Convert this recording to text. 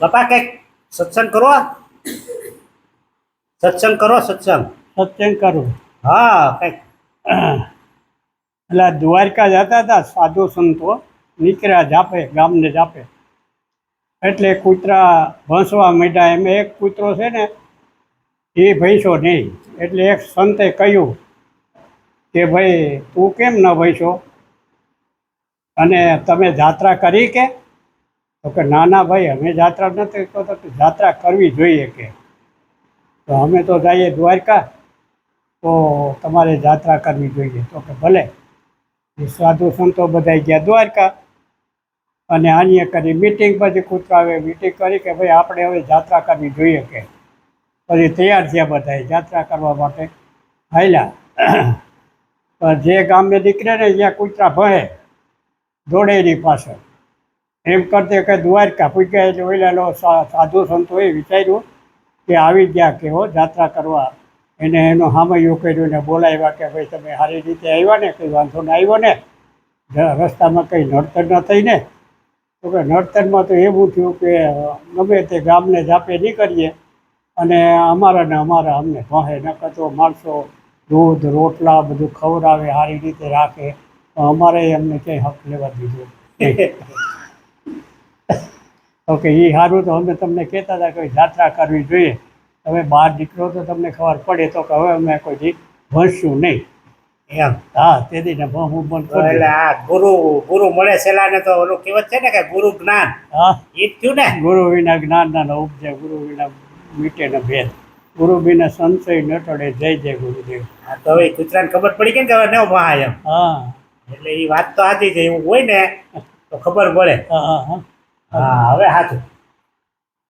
બાપા કંઈક સત્સંગ કરો સત્સંગ કરો સત્સંગ. સત્સંગ કરો. હા કંઈક. એટલે દ્વારકા જતા હતા સાધુ સંતો નીકળ્યા જાપે ગામને જાપે. એટલે કૂતરા ભસવા માંડ્યા. એમ એક કૂતરો છે ને એ ભૈસો નહીં. એટલે એક સંતે કહ્યું કે ભાઈ તું કેમ ન ભૈસો અને તમે જાત્રા કરી કે? તો કે, ના ના, ભાઈ, અમે જાત્રા નથી તો જાત્રા કરવી જોઈએ કે. તો અમે તો જઈએ દ્વારકા, તો તમારે જાત્રા કરવી જોઈએ. તો કે, ભલે. સાધુ સંતો બધા ગયા દ્વારકા, અને આની કરી મિટિંગ પછી આવે મિટિંગ કરી કે, ભાઈ, આપણે હવે જાત્રા કરવી જોઈએ કે. પછી તૈયાર થયા બધા જાત્રા કરવા માટે. હાલ્યા. જે ગામે નીકળે ને ત્યાં કૂતરા ભહે એની પાછળ. એમ કરતે કે દ્વારકા પૂછ્યા ગયા ઓલા લો સા- સાધુ સંતોએ વિચાર્યું કે આવી ગયા કે હો જાત્રા કરવા. એને એનો હામયો કર્યું ને બોલાવ્યા કે ભાઈ તમે સારી રીતે આવ્યા ને, કંઈ વાંધો ના આવ્યો ને રસ્તામાં કંઈ નડતર ન થઈ ને. તો કે નડતરમાં તો એવું થયું કે ગમે તે ગામને જાપે નીકળીએ અને અમારા ને અમારા અમને ભહે ન કરતો, માણસો દૂધ, રોટલા બધું ખવડાવે, સારી રીતે રાખે. અમારે અમને ક્યાંય હક લેવા દીધું તો કે એ સારું તો અમે તમને કહેતા હતા કે જાત્રા કરવી જોઈએ. તમે બહાર નીકળો તો તમને ખબર પડે તો કે હવે અમે કોઈ ભણશું નહીં. એમ. હા તે દીને હું પણ એટલે આ ગુરુ ગુરુ મળે છેલ્લા ને તો ઓલું કહેવત છે ને કે ગુરુ જ્ઞાન. હા. એ જ થયું ને? ગુરુ વિના જ્ઞાન ના ઉપજે ગુરુ વિના મીટે ને ભેદ. ગુરુ બિના સંશય નટડે જય જય ગુરુદેવ. હા તો હવે કૂતરાને ખબર પડી કે ને હવે ન મહા એમ હા. એટલે એ વાત તો સાચી છે એવું હોય ને તો ખબર પડે. હા હા હા. હા હવે સાચું